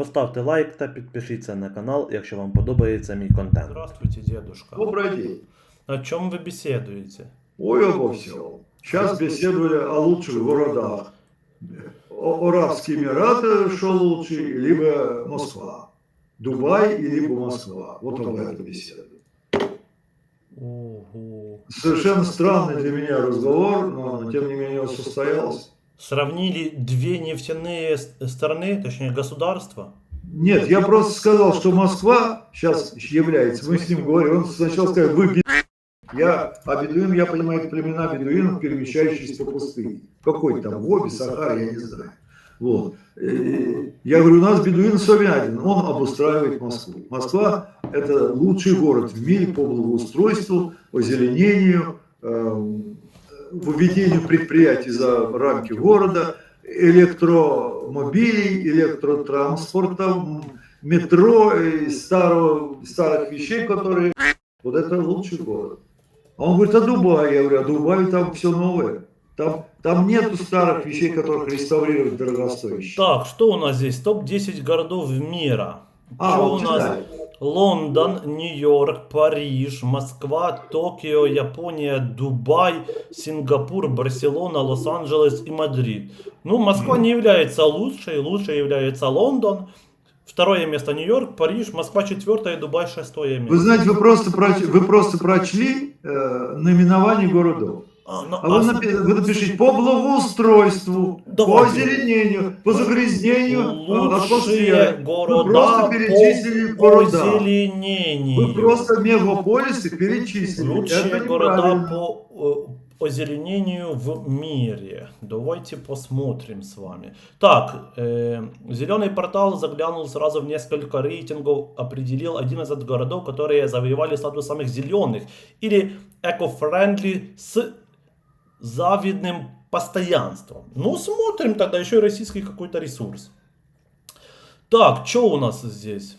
Поставте лайк та підпишіться на канал, якщо вам подобається мій контент. Здравствуйте, дедушка. Добрый день. О чем вы беседуете? Ой, обо всем. Сейчас беседовали о лучших городах. О- Арабский Эмират, э, что лучше, либо Москва. Дубай, и либо Москва. Вот об этом беседуем. Ого. Совершенно странный для меня разговор, но, но тем не менее он состоялся. Сравнили две нефтяные с- страны, точнее государства. Нет, я просто сказал, что Москва сейчас является, мы с ним говорим, он сначала сказал, вы я, а бедуин, я понимаю, это племена бедуинов, перемещающиеся по пустыне. Какой там, Гоби, Сахара, я не знаю. Вот. Э, Я говорю, у нас бедуин особенно один, он обустраивает Москву. Москва – это лучший город в мире по благоустройству, озеленению, эм, выведению предприятий за рамки города, электромобилей, электротранспорта, метро и старого, старых вещей, которые... Вот это лучший город. А он говорит, а Дубай? Я говорю, а Дубай там все новое. Там, там нету старых вещей, которых реставрировать дорогостоящие. Так, что у нас здесь? Топ-10 городов мира. А, Что вот у нас? читай. Лондон, Нью-Йорк, Париж, Москва, Токио, Япония, Дубай, Сингапур, Барселона, Лос-Анджелес и Мадрид. Ну, Москва не является лучшей, лучшей является Лондон. Второе место Нью-Йорк, Париж, Москва четвертое, Дубай шестое Вы место. знаете, вы просто, вы просто прочли э, наименование городов. А, ну, А вы, а напи- вы напишите по благоустройству, по Давайте. озеленению, по загрязнению э, лучшие атмосферы. Вы города просто перечислили по города. озеленению. Вы просто мегаполисы перечислили. Лучшие Это города неправильно. по э, озеленению в мире. Давайте посмотрим с вами. Так, Зеленый портал заглянул сразу в несколько рейтингов, определил 11 городов, которые завоевали статус самых зеленых или eco-friendly с завидным постоянством. Ну, смотрим тогда еще и российский какой-то ресурс. Так, что у нас здесь?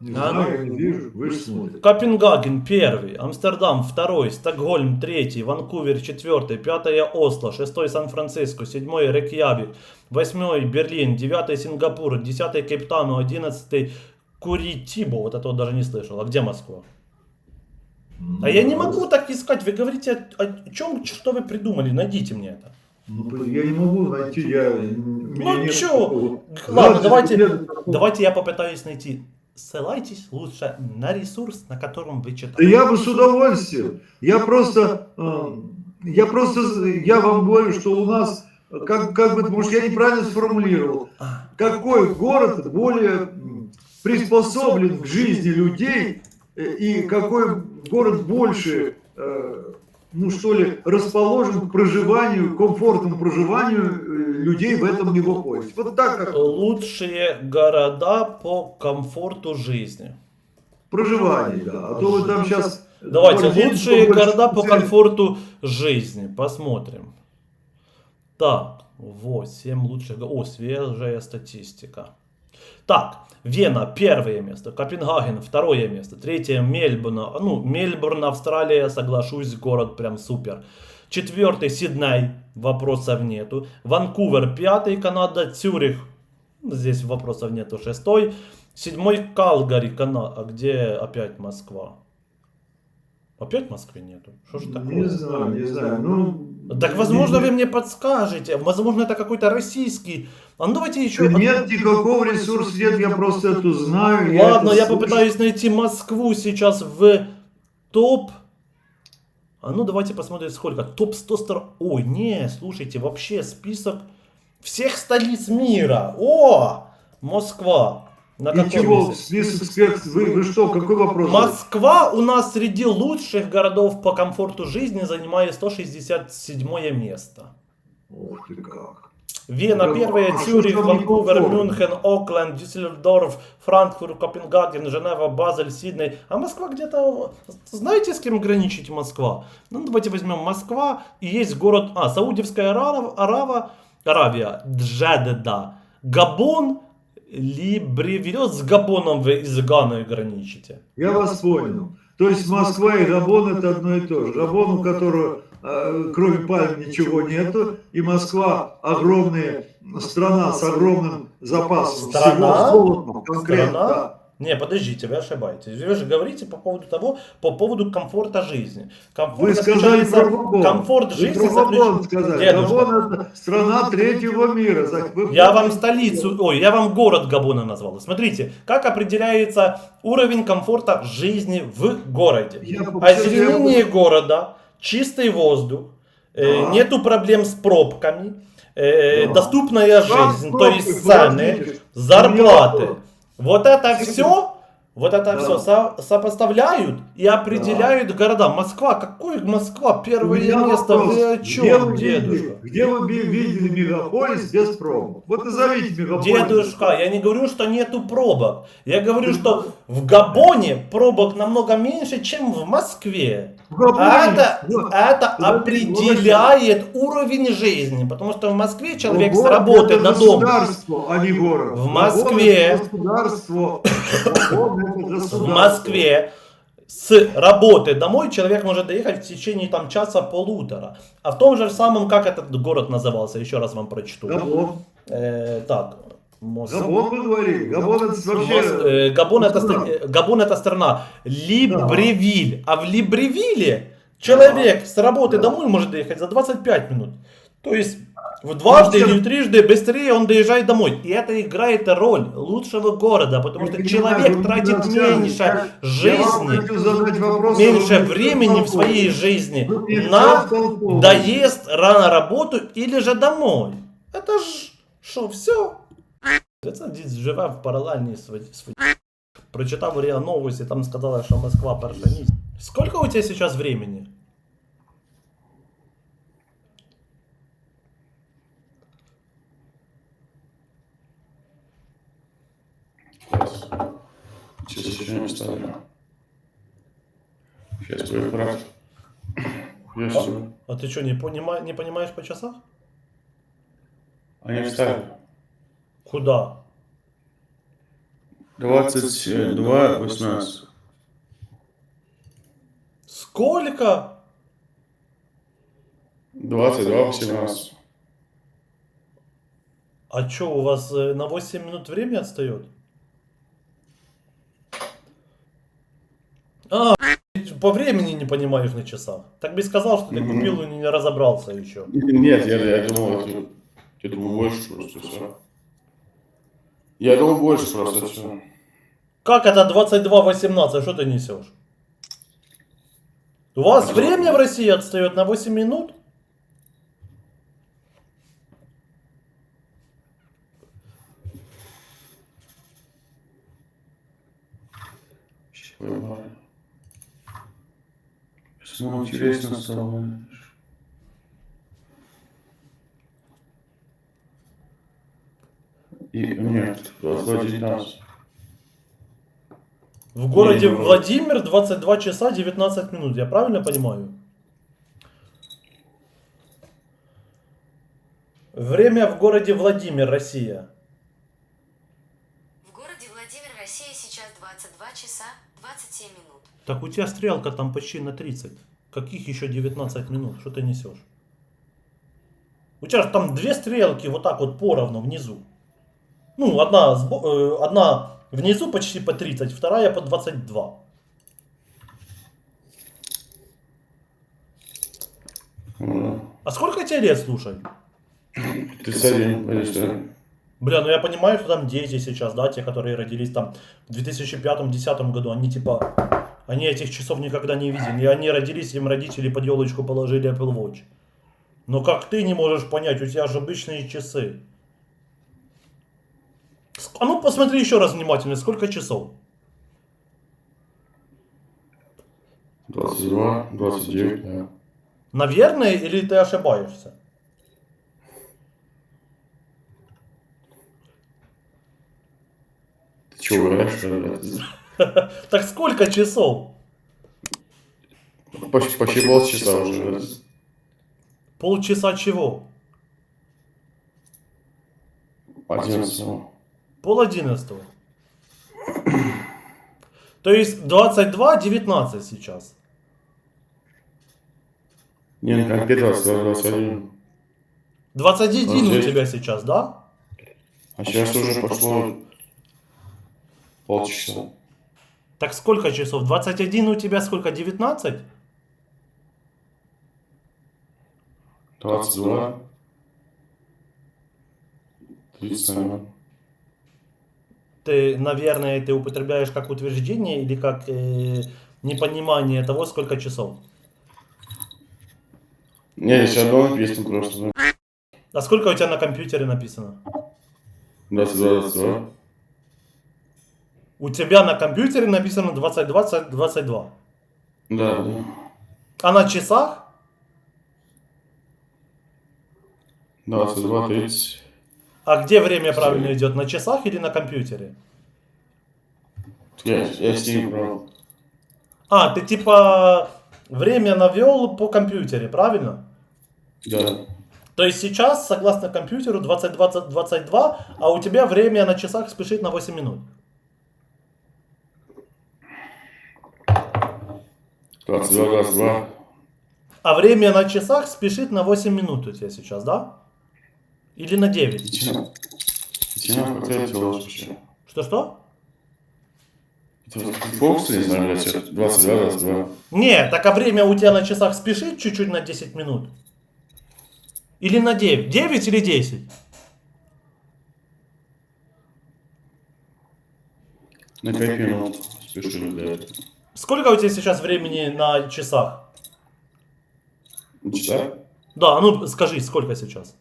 Не А, знаю, ну. вижу, вы смотрите. Копенгаген первый, Амстердам второй, Стокгольм третий, Ванкувер четвертый, пятое Осло, шестой Сан-Франциско, седьмой Рейкьявик, восьмой Берлин, девятый Сингапур, десятый Кейптауну, одиннадцатый Куритибо, вот этого даже не слышал. А где Москва? А я не могу так искать. Вы говорите о, о чем, что вы придумали? Найдите мне это. Ну, Я не могу найти, я... Ну чё? Ладно, Да, давайте, нет давайте я попытаюсь найти. Ссылайтесь лучше на ресурс, на котором вы Да читаете. я бы с удовольствием. Я просто, э, я просто, я вам говорю, что у нас, э, как, как бы, может, я неправильно сформулировал, А, какой город более приспособлен к жизни людей э, и какой город больше, э, ну что ли, расположен к проживанию, комфортному проживанию э, людей в этом мегаполисе. Вот так как Лучшие города по комфорту жизни. проживание, да. А то вы там сейчас... Давайте, лучшие города по комфорту жизни. Посмотрим. Так, вот, 7 лучших... О, свежая статистика. Так, Вена, первое место. Копенгаген, второе место. Третье, Мельбурн. Ну, Мельбурн, Австралия, соглашусь, город прям супер. Четвертый, Сидней, вопросов нету. Ванкувер, пятый, Канада, Цюрих, здесь вопросов нету, шестой. Седьмой, Калгари, Канада. А где опять Москва? Опять в Москве нету? Что ж такое? Не знаю, не знаю. Ну, Так, возможно, не- вы мне подскажете. Возможно, это какой-то российский. А ну давайте еще... Да Нет никакого ресурса, нет, я просто это знаю. Ладно, это я слышу. попытаюсь найти Москву сейчас в топ. А ну давайте посмотрим сколько. Топ 100 стран. Ой, не, слушайте, вообще список всех столиц мира. О, Москва. На каком Ничего, месте? список спец... Вы, вы что, какой вопрос? Москва у нас среди лучших городов по комфорту жизни занимает 167 место. Ух ты как. Вена Да, первая, а Цюрих, Ванкувер? Мюнхен, Окленд, Дюссельдорф, Франкфурт, Копенгаген, Женева, Базель, Сидней. А Москва где-то... Знаете, с кем граничит Москва? Ну, давайте возьмем Москва. И есть город... А, Саудовская Арава, Арава, Аравия, Джедда, Габон, Либревиоз. С Габоном вы из Ганы граничите. Я вас понял. То есть Москва и Габон это одно и то же. Габон, у которого э, кроме пальм ничего нету, и Москва огромные страна с огромным запасом Страна? всего золота, конкретно, Страна? да. Не, подождите, вы ошибаетесь. Вы же говорите по поводу того, по поводу комфорта жизни. Комфорт Вы сказали про Габон. комфорт Вы жизни про Габон заключ- сказали. Дедушка. Габон это страна третьего мира. Вы Я вам столицу, ой, я вам город Габона назвал. Смотрите, как определяется уровень комфорта жизни в городе. Я по- Озеленение города, чистый воздух, э, Да. нету проблем с пробками, э, Да. доступная жизнь, то пробки, есть цены, зарплаты. Вот это все, вот это Да. все сопоставляют и определяют города. Москва, какой Москва? Первое место. вопрос. Вы о Где чем, вы видели- дедушка? Где вы видели мегаполис без пробок? Вот назовите мегаполис. Дедушка, я не говорю, что нету пробок. Я говорю, что в Габоне пробок намного меньше, чем в Москве. В Габоне. А это, Вот. это определяет уровень жизни. Потому что в Москве человек с Габон работы это на дом. государство, а не город. В Габон Москве. это Государство. В. Москве с работы домой человек может доехать в течение там часа-полутора. А в том же самом, как этот город назывался, еще раз вам прочту. Габон. Э, так, Мос- Габон мы говорили. Габон это Мос- вообще... э, Габон, это, э, Габон это страна. Либревиль. А в Либревиле человек с работы Да. домой может доехать за 25 минут. То есть в дважды Ну, или в трижды быстрее он доезжает домой. И это играет роль лучшего города, потому Я что понимаю, человек вы тратит рассказываете. меньше Я- Я вам жизни, хочу задать вопрос. меньше а вы времени в толковый. своей жизни Вы мне на всё толковый. доезд рано на работу или же домой. Это ж що, все. Це дід живе в паралельній світі. Прочитав РІА новості, там сказали, що Москва перша місць. Сколько у тебя сейчас времени? Сейчас еще не ставлю. Сейчас. Я что? А ты что, не, понима- не понимаешь по часах? А не вставлю. Куда? 22, 18. Сколько? 22, 18. А что, у вас э, на 8 минут время отстает? А, по времени не понимаешь на часах. Так бы и сказал, что ты Мгм. купил и не разобрался еще. Нет, я, я думал, это- я думал больше просто все. Я думал больше просто все. Как это 22.18? Что ты несешь? У вас время в России отстает на 8 минут? Самому интересно стало. И нет, 22, 19. В городе Не, не, не. Владимир 22 часа 19 минут. Я правильно понимаю? Время в городе Владимир, Россия. В городе Владимир, Россия сейчас 22 часа 27 минут. Так у тебя стрелка там почти на 30. Каких еще 19 минут? Что ты несешь? У тебя же там две стрелки вот так вот поровну внизу. Ну, одна, э, одна внизу почти по 30, вторая по 22. Ну, А сколько тебе лет, слушай? 31, конечно. Бля, ну я понимаю, что там дети сейчас, да, те, которые родились там в 2005-2010 году, они типа, они этих часов никогда не видели, и они родились, им родители под елочку положили Apple Watch. Но как ты не можешь понять, у тебя же обычные часы. А ну посмотри еще раз внимательно, сколько часов? 22, 29, да. Наверное, или ты ошибаешься? Чего? Так сколько часов? Почти, полчаса уже. Полчаса чего? 11. Пол одиннадцатого. То есть 22-19 сейчас. Не, на компе 22, 21. 21 у тебя сейчас, да? А сейчас уже прошло полчаса. Так сколько часов? 21 у тебя сколько? 19? 22. 30, наверное. Ты, наверное, ты употребляешь как утверждение или как э, непонимание того, сколько часов. Не, я сейчас одно написано просто. А сколько у тебя на компьютере написано? 22, 22. У тебя на компьютере написано 20, 20, 22. Да. А на часах? 22, 30. А где время правильно идет? На часах или на компьютере? Я, я Steam брал. А, ты типа время навел по компьютере, правильно? Да. То есть сейчас, согласно компьютеру, 20, 22, а у тебя время на часах спешит на 8 минут. 22, 22. А время на часах спешит на 8 минут у тебя сейчас, да? Или на 9? Тина. Тина, как ты делаешь вообще? Что-что? Это Фокс, не знаю, блядь, сейчас 22, 22. Не, так а время у тебя на часах спешит чуть-чуть на 10 минут? Или на 9? 9 или 10? На 5 минут спешу для этого. Сколько у тебя сейчас времени на часах? Часа? Да, ну скажи, сколько сейчас?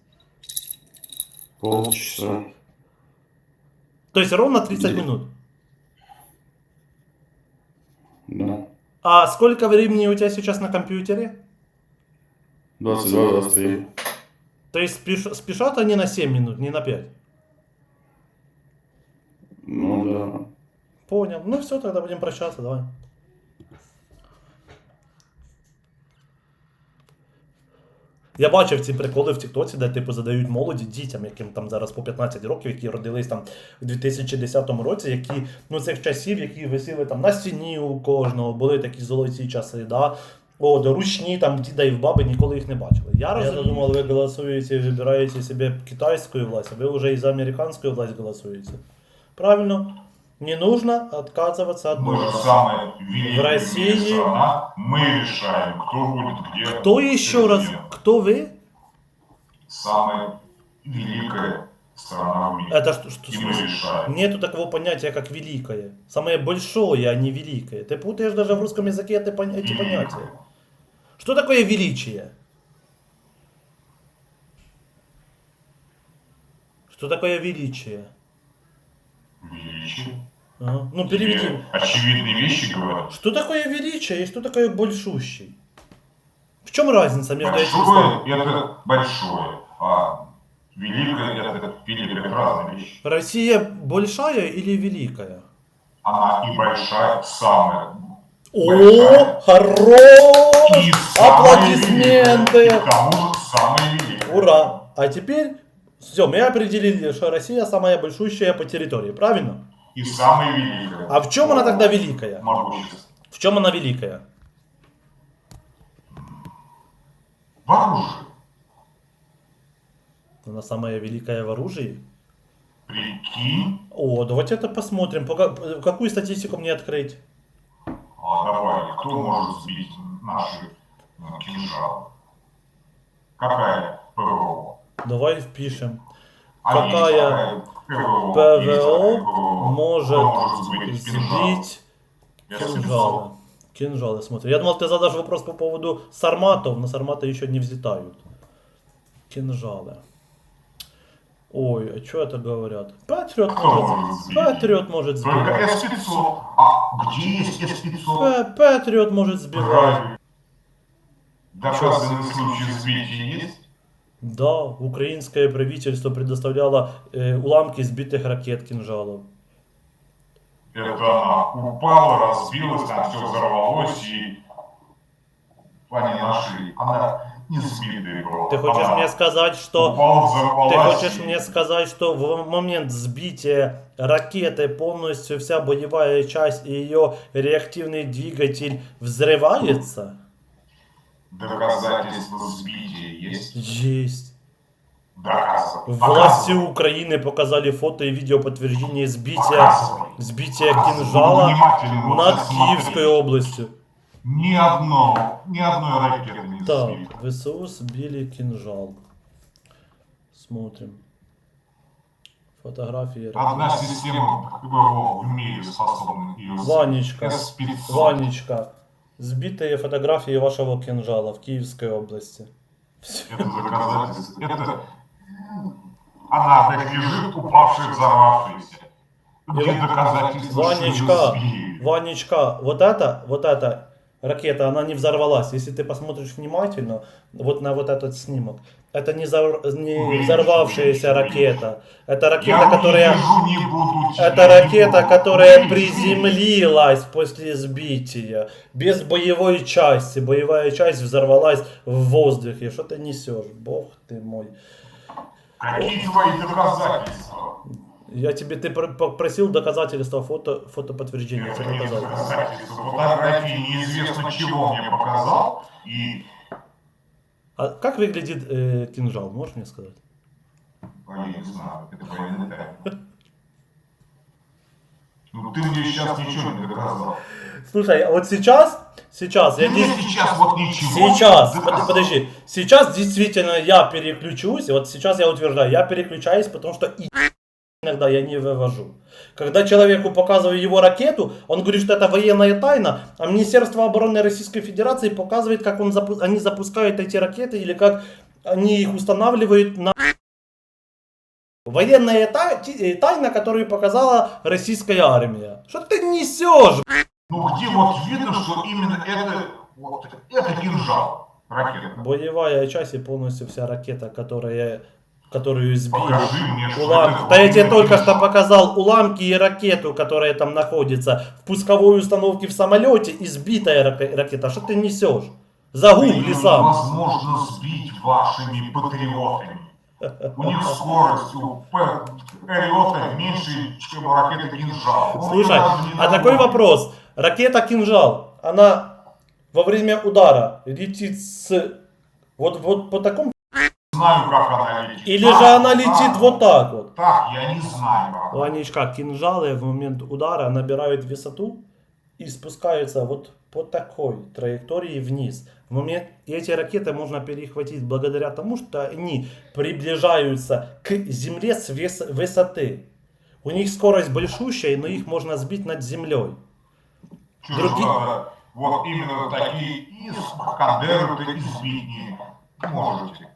Полчаса. То есть ровно 30 Девять. минут. Да. А сколько времени у тебя сейчас на компьютере? 22, 23. То есть спеш- спешат они на 7 минут, не на 5. Ну да. Понял. Ну все, тогда будем прощаться, давай. Я бачив ці приколи в Тіктоці, де типу задають молоді дітям, яким там зараз по 15 років, які родились там в 2010 році, які ну цих часів, які висіли там на стіні у кожного, були такі золоті часи, да. От, ручні там діда і в баби ніколи їх не бачили. Я, я думав, ви голосуєте, і вибираєте собі китайську власть, а ви вже і за американську власть голосуєте. Правильно? Не нужно отказываться от Мы же самая великая В России- страна, мы решаем, кто будет где. Кто еще раз? Кто вы? Самая великая страна в мире. Это что? что И мы решаем. Нету такого понятия, как великое. Самое большое, а не великое. Ты путаешь даже в русском языке это эти понятия. Что такое величие? Что такое величие? Величие. Ага. Ну, переведи. Очевидные вещи говорят. Что такое величие и что такое большущий? В чем разница между этими Большое словами? это большое, а великое это великое, это разные вещи. Россия большая или великая? Она и большая, самая. О, Большая. хорош! И самая Аплодисменты! великая. И к тому же самая великая. Ура! А теперь все, мы определили, что Россия самая большущая по территории, правильно? И самая великая. А в чем она тогда великая? Могущество. В чем она великая? В оружии. Она самая великая в оружии? Прикинь. О, давайте это посмотрим. Пока- Какую статистику мне открыть? А давай, кто может сбить наши э, кинжалы? Какая ПВО? Давай впишем. А Какая ПВО, может сбить сбить кинжалы? Кинжалы, смотри. Я думал, ты задашь вопрос по поводу сарматов, но сарматы еще не взлетают. Кинжалы. Ой, а что это говорят? Патриот может, сбить? Патриот может. С-500. А где есть С-500? П- Патриот может сбивать. Доказанный случай сбития есть? Да, украинское правительство предоставляло э, уламки сбитых ракет кинжалов. Это она упала, разбилась, там все взорвалось, и они нашли. Она не сбитая была. Ты хочешь Она мне сказать, что упала, взорвалась. Ты хочешь мне сказать, что в момент сбития ракеты полностью вся боевая часть и ее реактивный двигатель взрывается? Доказательства сбития есть? Есть. Доказывай. Власти Доказывай. Украины показали фото и видео подтверждения сбития, Показывай. сбития Буду кинжала внимательно вот над смотреть. Киевской областью. Ни одного, ни одной ракеты не Так, сбили. ВСУ сбили кинжал. Смотрим. Фотографии. Одна система ПВО в мире способна ее сбить. Ванечка, С-500. Ванечка, сбитые фотографии вашего кинжала в Киевской области. Это доказательство. Это она опять лежит, упавшая, взорвавшаяся. Где доказательства, Ванечка? Ванечка, вот это, вот эта ракета, она не взорвалась. Если ты посмотришь внимательно, вот на вот этот снимок, это не, взор- не взорвавшаяся ракета. Это Я ракета, которая... не буду тебе, Это ракета, которая приземлилась после сбития, без боевой части. Боевая часть взорвалась в воздухе. Что ты несешь? Бог ты мой. Какие твои доказательства? Я тебе, ты пр- попросил доказательства, фото, фотоподтверждения. Это тебе показал. Фотографии неизвестно чего мне показал. И А как выглядит э, кинжал, можешь мне сказать? Я не знаю, это военная тайна. Ну ты мне сейчас ничего не доказал. Слушай, а вот сейчас, сейчас, Ты я мне дес- сейчас вот ничего Сейчас, под- подожди, сейчас действительно я переключусь, вот сейчас я утверждаю, я переключаюсь, потому что и иногда я не вывожу. Когда человеку показываю его ракету, он говорит, что это военная тайна, а Министерство обороны Российской Федерации показывает, как он запу- они запускают эти ракеты или как они их устанавливают на военная та- ти- э, тайна, которую показала российская армия. Что ты несешь? Ну где вот видно, что именно это, вот, это кинжал ракета. Боевая часть и полностью вся ракета, которая, которую сбили. Покажи мне, что это Да я тебе только что показал уламки и ракету, которая там находится в пусковой установке в самолете и сбитая рака- ракета. Что ты несешь? Загугли сам. невозможно сбить вашими патриотами. У них скорость у патриота меньше, чем у ракеты кинжал. Слушай, а такой вопрос. Ракета кинжал, она во время удара летит с вот, вот по такому знаю, как она летит. или Так, же она летит так, вот так вот? Так, я не знаю. как. Кинжалы в момент удара набирают высоту и спускаются вот по такой траектории вниз. В момент и эти ракеты можно перехватить благодаря тому, что они приближаются к Земле с вес- высоты. У них скорость большущая, но их можно сбить над землей. Чё Други- же надо Вот именно такие Искандеры ты избить не можете.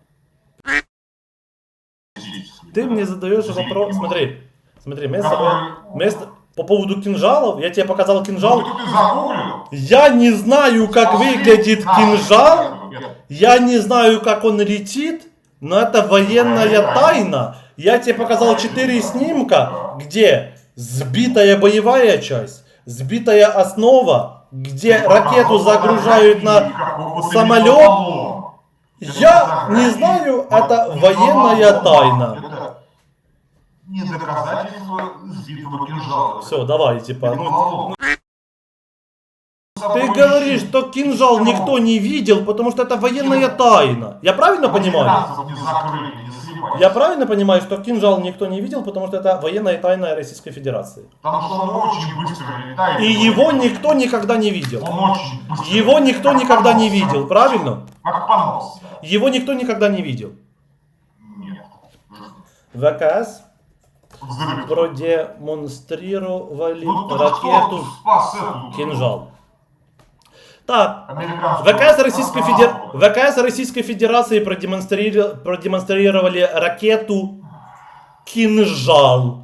Ты мне задаешь вопрос. Смотри, смотри, мы с тобой- мы с- по поводу кинжалов, я тебе показал кинжал. Ну? Я не знаю, как выглядит На, кинжал. это- Я не знаю, как он летит, но это военная тайна. Я тебе показал четыре снимка, где сбитая боевая часть, сбитая основа, где ракету загружают на самолет. Я не знаю, это военная тайна. Не доказательство сбитого кинжала. Все, давай, типа, ну, ты говоришь, что кинжал никто не видел, потому что это военная тайна. Я правильно понимаю? Я правильно понимаю, что кинжал никто не видел, потому что это военная тайна Российской Федерации. Потому что он очень быстро летает. И его никто никогда не видел. Его никто никогда не видел, правильно? Его никто никогда не видел. Нет. ВКС. Продемонстрировали Ну, кто ракету? «Кинжал». Так, ВКС Российской, Федер... ВКС Российской Федерации продемонстрировали... продемонстрировали ракету «Кинжал».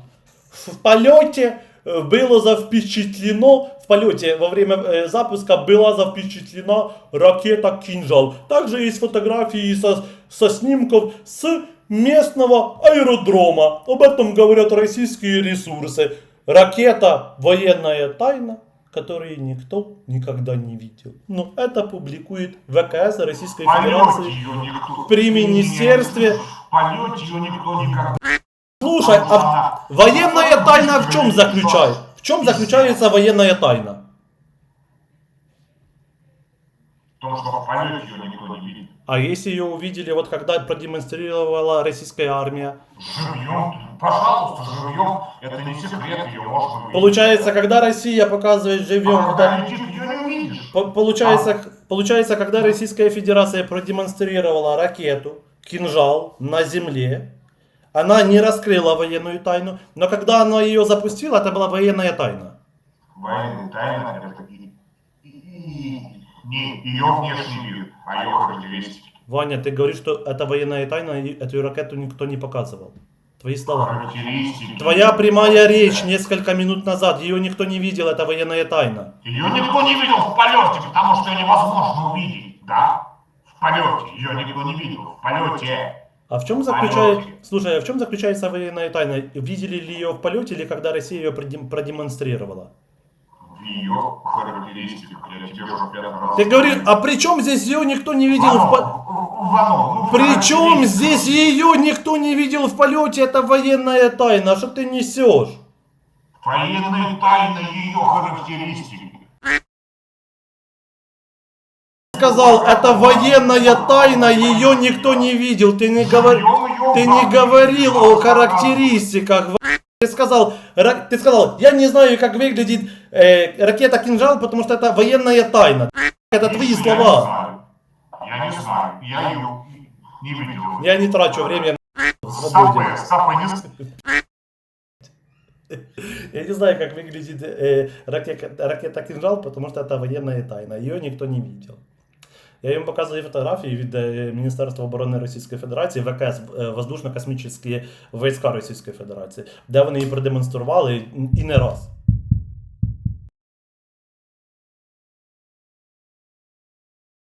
В полете э, было запечатлено, в полете во время э, запуска была запечатлена ракета «Кинжал». Также есть фотографии со, со снимков с местного аэродрома. Об этом говорят российские ресурсы. Ракета военная тайна, которую никто никогда не видел. Но это публикует ВКС Российской Федерации. при министерстве-. Слушай, а военная тайна в чем заключается? В чем заключается военная тайна? Потому что в полете ее никто не видит. А если ее увидели, вот когда продемонстрировала российская армия? Живьем, пожалуйста, живьем. Это не секрет, ее можно увидеть. Получается, когда Россия показывает живьем, А когда летит, ее не увидишь. по- получается, получается, когда Российская Федерация продемонстрировала ракету, кинжал на земле, она не раскрыла военную тайну, но когда она ее запустила, это была военная тайна. Военная тайна это и- и- не ее внешний вид, а ее характеристики. Ваня, ты говоришь, что это военная тайна, и эту ракету никто не показывал. Твои слова. Твоя прямая речь несколько минут назад, ее никто не видел, это военная тайна. Ее никто не видел в полете, потому что ее невозможно увидеть, да? В полете. Ее никто не видел. В полете. А в чем заключается... Слушай, а в чем заключается военная тайна? Видели ли ее в полете или когда Россия ее продем- продемонстрировала? В ее характеристиках. Я тебе уже пятый раз. Ты говоришь, а при чем здесь ее никто не видел в? Вано, ну, При чем характеристики. здесь ее никто не видел в полете? Это военная тайна. Что ты несешь? Военная тайна ее характеристики. Сказал, это военная тайна, ее никто не видел. Ты не, говор... ты не говорил о характеристиках. Ты сказал, ты сказал, я не знаю, как выглядит э, ракета кинжал, потому что это военная тайна. Это твои слова. Я не знаю. Я ее не видел. Я не трачу время на свободе. Я не знаю, как выглядит э, ракета, ракета кинжал, потому что это военная тайна. Ее никто не видел. Я їм показую фотографії від е, Міністерства оборони Російської Федерації, ВКС е, Воздушно-космічні війська Російської Федерації, де вони її продемонстрували і не раз.